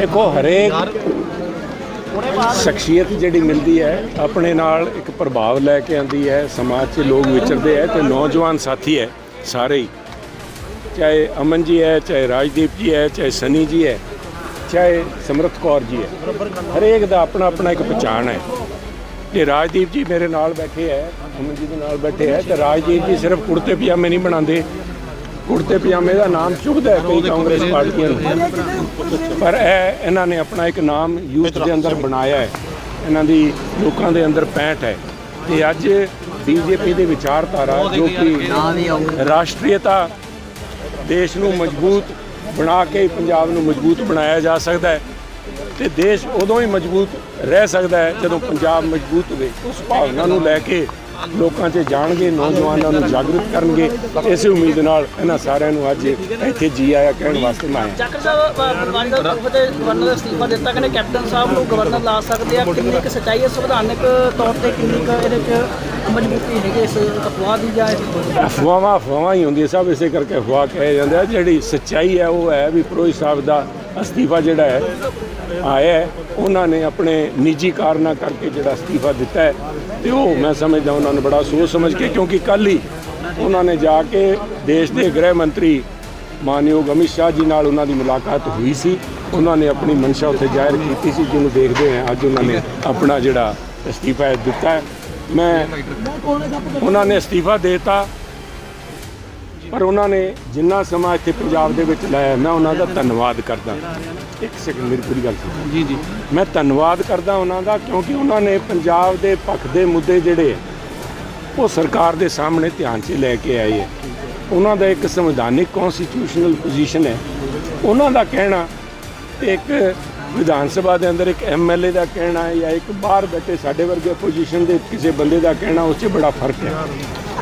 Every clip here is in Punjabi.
ਦੇਖੋ ਹਰੇਕ ਸ਼ਖਸੀਅਤ ਜਿਹੜੀ ਮਿਲਦੀ ਹੈ ਆਪਣੇ ਨਾਲ ਇੱਕ ਪ੍ਰਭਾਵ ਲੈ ਕੇ ਆਂਦੀ ਹੈ ਸਮਾਜ 'ਚ ਲੋਕ ਵਿਚਰਦੇ ਹੈ ਤੇ ਨੌਜਵਾਨ ਸਾਥੀ ਹੈ ਸਾਰੇ ਹੀ। ਚਾਹੇ ਅਮਨ ਜੀ ਹੈ ਚਾਹੇ ਰਾਜਦੀਪ ਜੀ ਹੈ ਚਾਹੇ ਸਨੀ ਜੀ ਹੈ ਚਾਹੇ ਸਮਰਥ ਕੌਰ ਜੀ ਹੈ ਹਰੇਕ ਦਾ ਆਪਣਾ ਆਪਣਾ ਇੱਕ ਪਛਾਣ ਹੈ। ਜੇ ਰਾਜਦੀਪ ਜੀ ਮੇਰੇ ਨਾਲ ਬੈਠੇ ਹੈ ਅਮਨ ਜੀ ਦੇ ਨਾਲ ਬੈਠੇ ਹੈ ਤੇ ਰਾਜਦੀਪ ਜੀ ਸਿਰਫ ਕੁੜਤੇ ਪਜਾਮੇ ਨਹੀਂ ਬਣਾਉਂਦੇ ਕੁੜਤੇ ਪਜਾਮੇ ਦਾ ਨਾਮ ਚੁੱਕਦਾ ਹੈ ਕਈ ਕਾਂਗਰਸ ਪਾਰਟੀਆਂ ਨੂੰ। ਪਰ ਇਹ ਇਹਨਾਂ ਨੇ ਆਪਣਾ ਇੱਕ ਨਾਮ ਯੂਥ ਦੇ ਅੰਦਰ ਬਣਾਇਆ ਹੈ। ਇਹਨਾਂ ਦੀ ਲੋਕਾਂ ਦੇ ਅੰਦਰ ਪੈਂਠ ਹੈ। ਤੇ ਅੱਜ ਬੀਜੇਪੀ ਦੇ ਵਿਚਾਰਧਾਰਾ ਜੋ ਕਿ ਰਾਸ਼ਟਰੀਅਤਾ ਦੇਸ਼ ਨੂੰ ਮਜ਼ਬੂਤ ਬਣਾ ਕੇ ਪੰਜਾਬ ਨੂੰ ਮਜ਼ਬੂਤ ਬਣਾਇਆ ਜਾ ਸਕਦਾ ਹੈ ਤੇ ਦੇਸ਼ ਉਦੋਂ ਹੀ ਮਜ਼ਬੂਤ ਰਹਿ ਸਕਦਾ ਹੈ ਜਦੋਂ ਪੰਜਾਬ ਮਜ਼ਬੂਤ ਹੋਵੇ। ਉਸ ਭਾਵਨਾ ਨੂੰ ਲੈ ਕੇ ਲੋਕਾਂ 'ਚ ਜਾਣਗੇ ਨੌਜਵਾਨਾਂ ਨੂੰ ਜਾਗਰੂਕ ਕਰਨਗੇ। ਇਸੇ ਉਮੀਦ ਨਾਲ ਇਹਨਾਂ ਸਾਰਿਆਂ ਨੂੰ ਅੱਜ ਇੱਥੇ ਜੀ ਆਇਆ ਕਹਿਣ ਵਾਸਤੇ ਮੈਂ ਆਇਆ। ਜਾਖੜ ਸਾਹਿਬ ਪ੍ਰਬੰਧ ਦੇ ਰੂਪ ਤੇ ਗਵਰਨਰ ਦਾ ਅਸਤੀਫਾ ਦਿੱਤਾ ਕਹਿੰਦੇ ਕੈਪਟਨ ਸਾਹਿਬ ਨੂੰ ਗਵਰਨਰ ਲਾ ਸਕਦੇ ਆ। ਕਿੰਨੀ ਕੁ ਸੱਚਾਈ ਹੈ? ਸੰਵਿਧਾਨਕ ਤੌਰ ਤੇ ਕਿੰਨੀ ਕੁ ਇਹਦੇ ਚ ਮਜ਼ਬੂਤੀ ਹੈਗੀ ਇਸ ਅਫਵਾਹ ਦੀ ਜਾਂ ਅਫਵਾਹਾਂ ਅਫਵਾਹਾਂ ਹੀ ਹੁੰਦੀਆਂ ਸਭ ਇਸੇ ਕਰਕੇ ਅਫਵਾਹ ਕਹੇ ਜਾਂਦੇ ਆ ਜਿਹੜੀ ਸੱਚਾਈ ਹੈ ਉਹ ਹੈ ਵੀ ਪ੍ਰੋਹਿਤ ਸਾਹਿਬ ਦਾ ਅਸਤੀਫਾ ਜਿਹੜਾ ਹੈ ਆਇਆ ਹੈ, ਉਹਨਾਂ ਨੇ ਆਪਣੇ ਨਿੱਜੀ ਕਾਰਨਾਂ ਕਰਕੇ ਜਿਹੜਾ ਅਸਤੀਫਾ ਦਿੱਤਾ ਹੈ। ਤੇ ਉਹ ਮੈਂ ਸਮਝਦਾ ਉਹਨਾਂ ਨੂੰ ਬੜਾ ਸੋਚ ਸਮਝ ਕੇ ਕਿਉਂਕਿ ਕੱਲ ਹੀ ਉਹਨਾਂ ਨੇ ਜਾ ਕੇ ਦੇਸ਼ ਦੇ ਗ੍ਰਹਿ ਮੰਤਰੀ ਮਾਨਯੋਗ ਅਮਿਤ ਸ਼ਾਹ ਜੀ ਨਾਲ ਉਹਨਾਂ ਦੀ ਮੁਲਾਕਾਤ ਹੋਈ ਸੀ। ਉਹਨਾਂ ਨੇ ਆਪਣੀ ਮਨਸ਼ਾ ਉੱਥੇ ਜ਼ਾਹਿਰ ਕੀਤੀ ਸੀ ਜਿਹਨੂੰ ਦੇਖਦੇ ਹਾਂ ਅੱਜ ਉਹਨਾਂ ਨੇ ਆਪਣਾ ਜਿਹੜਾ ਅਸਤੀਫਾ ਦਿੱਤਾ ਮੈਂ ਉਹਨਾਂ ਨੇ ਅਸਤੀਫਾ ਦੇਤਾ। ਪਰ ਉਹਨਾਂ ਨੇ ਜਿੰਨਾ ਸਮਾਂ ਇੱਥੇ ਪੰਜਾਬ ਦੇ ਵਿੱਚ ਲਾਇਆ ਮੈਂ ਉਹਨਾਂ ਦਾ ਧੰਨਵਾਦ ਕਰਦਾ। ਇੱਕ ਸੈਕਿੰਡ ਮੇਰੀ ਪੂਰੀ ਗੱਲ ਸੁਣੋ। ਜੀ ਜੀ। ਮੈਂ ਧੰਨਵਾਦ ਕਰਦਾ ਉਹਨਾਂ ਦਾ ਕਿਉਂਕਿ ਉਹਨਾਂ ਨੇ ਪੰਜਾਬ ਦੇ ਪੱਖ ਦੇ ਮੁੱਦੇ ਜਿਹੜੇ ਉਹ ਸਰਕਾਰ ਦੇ ਸਾਹਮਣੇ ਧਿਆਨ 'ਚ ਲੈ ਕੇ ਆਏ ਹੈ। ਉਹਨਾਂ ਦਾ ਇੱਕ ਸੰਵਿਧਾਨਿਕ ਕਨਸਟੀਟਿਊਸ਼ਨਲ ਪੋਜੀਸ਼ਨ ਹੈ। ਉਹਨਾਂ ਦਾ ਕਹਿਣਾ ਇੱਕ ਵਿਧਾਨ ਸਭਾ ਦੇ ਅੰਦਰ ਇੱਕ ਐਮਐਲਏ ਦਾ ਕਹਿਣਾ ਹੈ ਜਾਂ ਇੱਕ ਬਾਹਰ ਬੈਠੇ ਸਾਡੇ ਵਰਗੇ ਪੋਜੀਸ਼ਨ ਦੇ ਕਿਸੇ ਬੰਦੇ ਦਾ ਕਹਿਣਾ ਉਸ 'ਚ ਬੜਾ ਫ਼ਰਕ ਹੈ।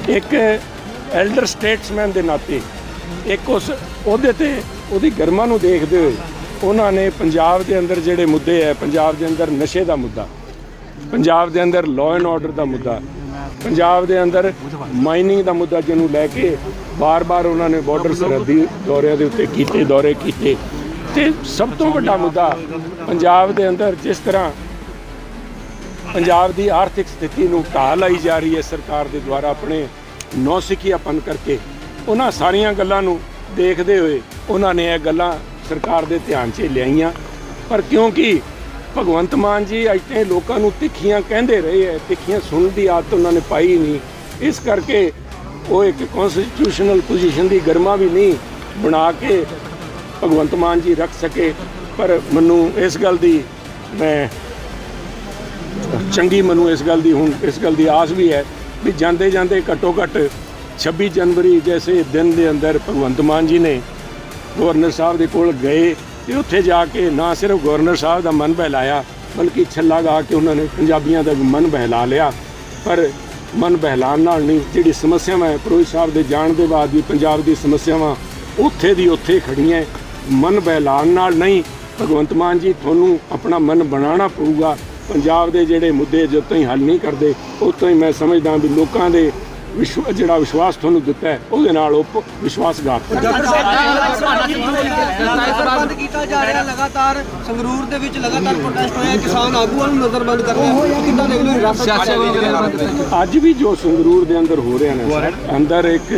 ਇੱਕ ਐਲਡਰ ਸਟੇਟਸਮੈਨ ਦੇ ਨਾਤੇ, ਇੱਕ ਉਸ, ਉਹਦੇ ਤੇ ਉਹਦੀ ਗਰਮਾ ਨੂੰ ਦੇਖਦੇ ਹੋਏ ਉਹਨਾਂ ਨੇ ਪੰਜਾਬ ਦੇ ਅੰਦਰ ਜਿਹੜੇ ਮੁੱਦੇ ਹੈ ਪੰਜਾਬ ਦੇ ਅੰਦਰ ਨਸ਼ੇ ਦਾ ਮੁੱਦਾ, ਪੰਜਾਬ ਦੇ ਅੰਦਰ ਲਾਅ ਐਂਡ ਆਰਡਰ ਦਾ ਮੁੱਦਾ, ਪੰਜਾਬ ਦੇ ਅੰਦਰ ਮਾਈਨਿੰਗ ਦਾ ਮੁੱਦਾ ਜਿਹਨੂੰ ਲੈ ਕੇ ਬਾਰ-ਬਾਰ ਉਹਨਾਂ ਨੇ ਬਾਰਡਰ ਸਰਹੱਦੀ ਦੌਰਿਆਂ ਦੇ ਉੱਤੇ ਕੀਤੇ, ਦੌਰੇ ਕੀਤੇ। ਤੇ ਸਭ ਤੋਂ ਵੱਡਾ ਮੁੱਦਾ ਪੰਜਾਬ ਦੇ ਅੰਦਰ ਜਿਸ ਤਰ੍ਹਾਂ ਪੰਜਾਬ ਦੀ ਆਰਥਿਕ ਸਥਿਤੀ ਨੂੰ ਢਾਹ ਲਾਈ ਜਾ ਰਹੀ ਹੈ ਸਰਕਾਰ ਦੇ ਦੁਆਰਾ ਆਪਣੇ ਨੌਸਿੱਖਿਆਪਨ ਕਰਕੇ ਉਹਨਾਂ ਸਾਰੀਆਂ ਗੱਲਾਂ ਨੂੰ ਦੇਖਦੇ ਹੋਏ ਉਹਨਾਂ ਨੇ ਇਹ ਗੱਲਾਂ ਸਰਕਾਰ ਦੇ ਧਿਆਨ 'ਚ ਲਿਆਈਆਂ। ਪਰ ਕਿਉਂਕਿ ਭਗਵੰਤ ਮਾਨ ਜੀ ਅੱਜ ਇੱਥੇ ਲੋਕਾਂ ਨੂੰ ਤਿੱਖੀਆਂ ਕਹਿੰਦੇ ਰਹੇ ਹੈ, ਤਿੱਖੀਆਂ ਸੁਣਨ ਦੀ ਆਦਤ ਉਹਨਾਂ ਨੇ ਪਾਈ ਨਹੀਂ। ਇਸ ਕਰਕੇ ਉਹ ਇੱਕ ਕਨਸਟੀਟਿਊਸ਼ਨਲ ਪੋਜੀਸ਼ਨ ਦੀ ਗਰਮਾ ਵੀ ਨਹੀਂ ਬਣਾ ਕੇ ਭਗਵੰਤ ਮਾਨ ਜੀ ਰੱਖ ਸਕੇ। ਪਰ ਮੈਨੂੰ ਇਸ ਗੱਲ ਦੀ ਮੈਂ ਚੰਗੀ, ਮੈਨੂੰ ਇਸ ਗੱਲ ਦੀ ਹੁਣ ਇਸ ਗੱਲ ਦੀ ਆਸ ਵੀ ਹੈ ਵੀ ਜਾਂਦੇ ਜਾਂਦੇ ਘੱਟੋ ਘੱਟ 26 ਜਨਵਰੀ ਜੈਸੇ ਦਿਨ ਦੇ ਅੰਦਰ ਭਗਵੰਤ ਮਾਨ ਜੀ ਨੇ ਗਵਰਨਰ ਸਾਹਿਬ ਦੇ ਕੋਲ ਗਏ ਤੇ ਉੱਥੇ ਜਾ ਕੇ ਨਾ ਸਿਰਫ ਗਵਰਨਰ ਸਾਹਿਬ ਦਾ ਮਨ ਬਹਿਲਾਇਆ, ਬਲਕਿ ਛੱਲਾ ਗਾ ਕੇ ਉਹਨਾਂ ਨੇ ਪੰਜਾਬੀਆਂ ਦਾ ਵੀ ਮਨ ਬਹਿਲਾ ਲਿਆ। ਪਰ ਮਨ ਬਹਿਲਾਉਣ ਨਾਲ ਨਹੀਂ, ਜਿਹੜੀ ਸਮੱਸਿਆਵਾਂ ਹੈ, ਪ੍ਰੋਹਿਤ ਸਾਹਿਬ ਦੇ ਜਾਣ ਦੇ ਬਾਅਦ ਵੀ ਪੰਜਾਬ ਦੀ ਸਮੱਸਿਆਵਾਂ ਉੱਥੇ ਦੀ ਉੱਥੇ ਖੜੀਆਂ ਮਨ ਬਹਿਲਾਉਣ ਨਾਲ ਨਹੀਂ, ਭਗਵੰਤ ਮਾਨ ਜੀ ਤੁਹਾਨੂੰ ਆਪਣਾ ਮਨ ਬਣਾਉਣਾ ਪਊਗਾ। ਪੰਜਾਬ ਦੇ ਜਿਹੜੇ ਮੁੱਦੇ ਜਦੋਂ ਤਾਈਂ ਹੱਲ ਨਹੀਂ ਕਰਦੇ ਉਦੋਂ ਹੀ ਮੈਂ ਸਮਝਦਾ ਵੀ ਲੋਕਾਂ ਦੇ ਵਿਸ਼ਵ ਜਿਹੜਾ ਵਿਸ਼ਵਾਸ ਤੁਹਾਨੂੰ ਦਿੱਤਾ ਹੈ ਉਹਦੇ ਨਾਲ ਉਹ ਵਿਸ਼ਵਾਸਘਾਤ ਕਰ। ਬੰਦ ਕੀਤਾ ਜਾ ਰਿਹਾ ਲਗਾਤਾਰ ਸੰਗਰੂਰ ਦੇ ਵਿੱਚ ਲਗਾਤਾਰ ਪ੍ਰੋਟੈਸਟ ਹੋਇਆ ਕਿਸਾਨ ਆਗੂਆਂ ਨੂੰ ਨਜ਼ਰਬੰਦ ਕਰ ਰਹੇ ਕਿੱਦਾਂ ਦੇਖ ਲਓ ਹਿਰਾਸਤ ਅੱਜ ਵੀ ਜੋ ਸੰਗਰੂਰ ਦੇ ਅੰਦਰ ਹੋ ਰਿਹਾ ਨਾ ਅੰਦਰ ਇੱਕ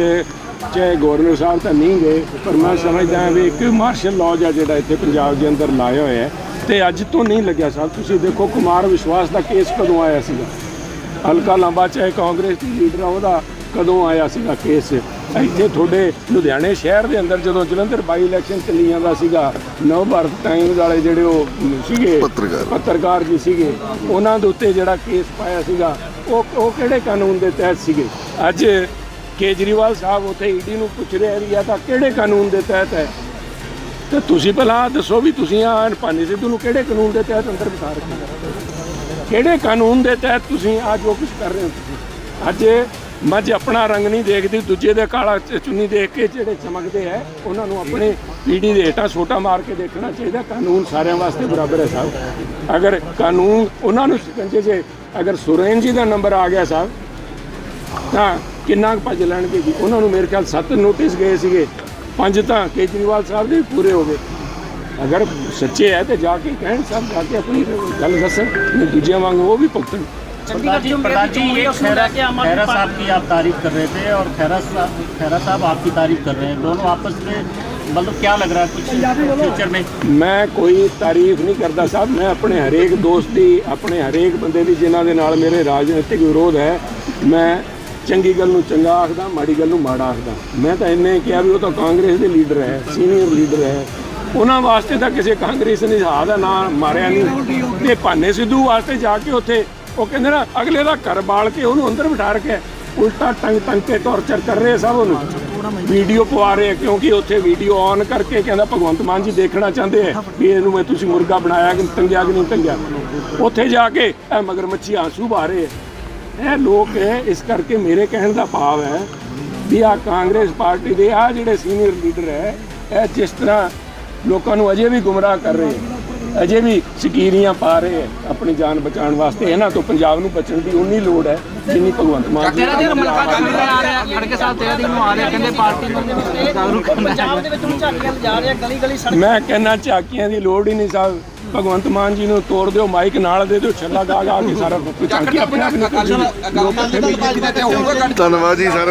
ਚਾਹੇ ਗਵਰਨਰ ਸਾਹਿਬ ਤਾਂ ਨਹੀਂ ਗਏ ਪਰ ਮੈਂ ਸਮਝਦਾ ਹਾਂ ਵੀ ਇੱਕ ਮਾਰਸ਼ਲ ਲਾਅ ਜਿਹੜਾ ਇੱਥੇ ਪੰਜਾਬ ਦੇ ਅੰਦਰ ਲਾਇਆ ਹੋਇਆ ਹੈ ਤੇ ਅੱਜ ਤੋਂ ਨਹੀਂ ਲੱਗਿਆ ਸਾਹਿਬ ਤੁਸੀਂ ਦੇਖੋ ਕੁਮਾਰ ਵਿਸ਼ਵਾਸ ਦਾ ਕੇਸ ਕਦੋਂ ਆਇਆ ਸੀਗਾ? ਹਲਕਾ ਲੰਬਾ ਚਾਹੇ ਕਾਂਗਰਸ ਦੀ ਲੀਡਰ ਆ ਉਹਦਾ ਕਦੋਂ ਆਇਆ ਸੀਗਾ ਕੇਸ? ਇੱਥੇ ਤੁਹਾਡੇ ਲੁਧਿਆਣੇ ਸ਼ਹਿਰ ਦੇ ਅੰਦਰ ਜਦੋਂ ਜਲੰਧਰ ਬਾਈ ਇਲੈਕਸ਼ਨ ਚੱਲੀ ਜਾਂਦਾ ਸੀਗਾ ਨਵ ਭਾਰਤ ਟਾਈਮਜ਼ ਵਾਲੇ ਜਿਹੜੇ ਉਹ ਸੀਗੇ ਪੱਤਰਕਾਰ। ਪੱਤਰਕਾਰ ਜੀ ਸੀਗੇ ਉਹਨਾਂ ਦੇ ਉੱਤੇ ਜਿਹੜਾ ਕੇਸ ਪਾਇਆ ਸੀਗਾ ਉਹ ਉਹ ਕਿਹੜੇ ਕਾਨੂੰਨ ਦੇ ਤਹਿਤ ਸੀਗੇ? ਅੱਜ ਕੇਜਰੀਵਾਲ ਸਾਹਿਬ ਉੱਥੇ ਈਡੀ ਨੂੰ ਪੁੱਛ ਰਹੇ ਵੀ ਆ ਤਾਂ ਕਿਹੜੇ ਕਾਨੂੰਨ ਦੇ ਤਹਿਤ ਹੈ? ਤੇ ਤੁਸੀਂ ਪਹਿਲਾਂ ਦੱਸੋ ਵੀ ਤੁਸੀਂ ਆ ਪਾਨੀ ਸਿੱਧੂ ਨੂੰ ਕਿਹੜੇ ਕਾਨੂੰਨ ਦੇ ਤਹਿਤ ਅੰਦਰ ਬਿਠਾ ਰੱਖਿਆ ਕਿਹੜੇ ਕਾਨੂੰਨ ਦੇ ਤਹਿਤ ਤੁਸੀਂ ਆ ਜੋ ਕੁਝ ਕਰ ਰਹੇ ਹੋ ਤੁਸੀਂ? ਅੱਜ ਮੱਝ ਆਪਣਾ ਰੰਗ ਨਹੀਂ ਦੇਖਦੀ, ਦੂਜੇ ਦੇ ਕਾਲਾ ਚੁੰਨੀ ਦੇਖ ਕੇ ਜਿਹੜੇ ਚਮਕਦੇ ਹੈ ਉਹਨਾਂ ਨੂੰ ਆਪਣੇ ਪੀੜੀ ਦੇ ਹੇਠਾਂ ਛੋਟਾ ਮਾਰ ਕੇ ਦੇਖਣਾ ਚਾਹੀਦਾ। ਕਾਨੂੰਨ ਸਾਰਿਆਂ ਵਾਸਤੇ ਬਰਾਬਰ ਹੈ ਸਾਹਿਬ। ਅਗਰ ਕਾਨੂੰਨ ਉਹਨਾਂ ਨੂੰ ਸ਼ਿਕੰਜੇ ਜੇ ਅਗਰ ਸੁਰੇਨ ਜੀ ਦਾ ਨੰਬਰ ਆ ਗਿਆ ਸਾਹਿਬ, ਤਾਂ ਕਿੰਨਾ ਕੁ ਭੱਜ ਲੈਣਗੇ ਜੀ? ਉਹਨਾਂ ਨੂੰ ਮੇਰੇ ਖਿਆਲ ਸੱਤ ਨੋਟਿਸ ਗਏ ਸੀਗੇ। ਪੰਜ ਤਾਂ ਕੇਜਰੀਵਾਲ ਸਾਹਿਬ ਦੇ ਵੀ ਪੂਰੇ ਹੋ ਗਏ ਅਗਰ ਸੱਚੇ ਹੈ ਤੇ ਜਾ ਕੇ ਕਹਿਣ ਸਭ ਜਾ ਕੇ ਆਪਣੀ ਗੱਲ ਦੱਸਣ ਨਹੀਂ ਦੂਜਿਆਂ ਵਾਂਗ ਉਹ ਵੀ ਭੁਗਤਣ ਚੰਡੀਗੜ੍ਹ जी ਚੋਂ प्रधान जी ਮੇਰੀ ये ਚੋਣ खैरा ਲੈ ਕੇ ਆਮ ਆਦਮੀ खैरा ਪਾਰਟੀ साहब की आप तारीफ कर रहे थे और खैरा साहब खैरा साहब आपकी तारीफ कर रहे हैं दोनों आपस में मतलब क्या लग रहा है कुछ फ्यूचर में ਮੈਂ ਕੋਈ ਤਾਰੀਫ ਨਹੀਂ ਕਰਦਾ ਸਾਹਿਬ ਮੈਂ ਆਪਣੇ ਹਰੇਕ ਦੋਸਤ ਦੀ ਆਪਣੇ ਹਰੇਕ ਬੰਦੇ ਦੀ ਜਿਨ੍ਹਾਂ ਦੇ ਨਾਲ ਮੇਰੇ ਰਾਜਨੀਤਿਕ ਵਿਰੋਧ ਹੈ ਮੈਂ ਚੰਗੀ ਗੱਲ ਨੂੰ ਚੰਗਾ ਆਖਦਾ, ਮਾੜੀ ਗੱਲ ਨੂੰ ਮਾੜਾ ਆਖਦਾ। ਮੈਂ ਤਾਂ ਇੰਨੇ ਕਿਹਾ ਵੀ ਉਹ ਤਾਂ ਕਾਂਗਰਸ ਦੇ ਲੀਡਰ ਹੈ, ਸੀਨੀਅਰ ਲੀਡਰ ਹੈ। ਉਹਨਾਂ ਵਾਸਤੇ ਤਾਂ ਕਿਸੇ ਕਾਂਗਰਸ ਨੇ ਹਾਲ ਦਾ ਨਾਂ ਮਾਰਿਆ ਨਹੀਂ। ਤੇ ਭਾਨੇ ਸਿੱਧੂ ਵਾਸਤੇ ਜਾ ਕੇ ਉੱਥੇ ਉਹ ਕਹਿੰਦੇ ਨਾ, ਅਗਲੇ ਦਾ ਘਰ ਬਾਲ ਕੇ ਉਹਨੂੰ ਅੰਦਰ ਬਿਠਾ ਰੱਖਿਆ। ਉਲਟਾ ਟੰਗ ਟੰਗ ਕੇ ਟੌਰਚਰ ਕਰ ਰਹੇ ਸਭ ਉਹਨੂੰ। ਵੀਡੀਓ ਪਵਾ ਰਹੇ ਆ, ਕਿਉਂਕਿ ਉੱਥੇ ਵੀਡੀਓ ਔਨ ਕਰਕੇ ਕਹਿੰਦਾ ਭਗਵੰਤ ਮਾਨ ਜੀ ਦੇਖਣਾ ਚਾਹੁੰਦੇ ਆ ਵੀ ਇਹਨੂੰ ਮੈਂ ਤੁਸੀਂ ਮੁਰਗਾ ਬਣਾਇਆ ਕਿ ਟੰਗਿਆ ਕਿ ਨਹੀਂ ਟੰਗਿਆ ਉੱਥੇ ਜਾ ਕੇ ਇਹ ਮਗਰਮੱਛੀ ਆਂਸੂ ਬਹਾ ਰਹੇ ਆ। ਇਹ ਲੋਕ ਹੈ ਇਸ ਕਰਕੇ ਮੇਰੇ ਕਹਿਣ ਦਾ ਭਾਵ ਹੈ ਵੀ ਆ ਕਾਂਗਰਸ ਪਾਰਟੀ ਦੇ ਆ ਜਿਹੜੇ ਸੀਨੀਅਰ ਲੀਡਰ ਹੈ ਇਹ ਜਿਸ ਤਰ੍ਹਾਂ ਲੋਕਾਂ ਨੂੰ ਅਜੇ ਵੀ ਗੁੰਮਰਾਹ ਕਰ ਰਹੇ ਹੈ ਅਜੇ ਵੀ ਸਕੀਰੀਆਂ ਪਾ ਰਹੇ ਹੈ ਆਪਣੀ ਜਾਨ ਬਚਾਉਣ ਵਾਸਤੇ ਇਹਨਾਂ ਤੋਂ ਪੰਜਾਬ ਨੂੰ ਬਚਣ ਦੀ ਉਨੀ ਲੋੜ ਹੈ ਜਿੰਨੀ ਭਗਵੰਤ ਮਾਨ ਜੀ ਨੂੰ ਆ ਰਿਹਾ ਖੜਕੇ ਸਾਹਿਬ ਤੇਰਾ ਦਿਨ ਨੂੰ ਆ ਰਿਹਾ ਕਹਿੰਦੇ ਪਾਰਟੀ ਨੂੰ ਜਾਗਰੂਕ ਪੰਜਾਬ ਦੇ ਵਿੱਚ ਹੁਣ ਝਾਕੀਆਂ ਜਾ ਰਿਹਾ ਗਲੀ ਗਲੀ ਸੜਕ ਮੈਂ ਕਹਿੰਦਾ ਝਾਕੀਆਂ ਦੀ ਲੋੜ ਹੀ ਨਹੀਂ ਸਾਹਿਬ। ਭਗਵੰਤ ਮਾਨ ਜੀ ਨੂੰ ਤੋੜ ਦਿਓ ਮਾਈਕ ਨਾਲ ਦੇ ਦਿਓ ਛੱਲਾ ਗਾ ਗਾ ਕੇ ਸਾਰਾ ਝਾਕੀ ਆਪਣੇ ਆਪ ਵੀ ਧੰਨਵਾਦ ਜੀ ਸਾਰਿਆਂ ਦਾ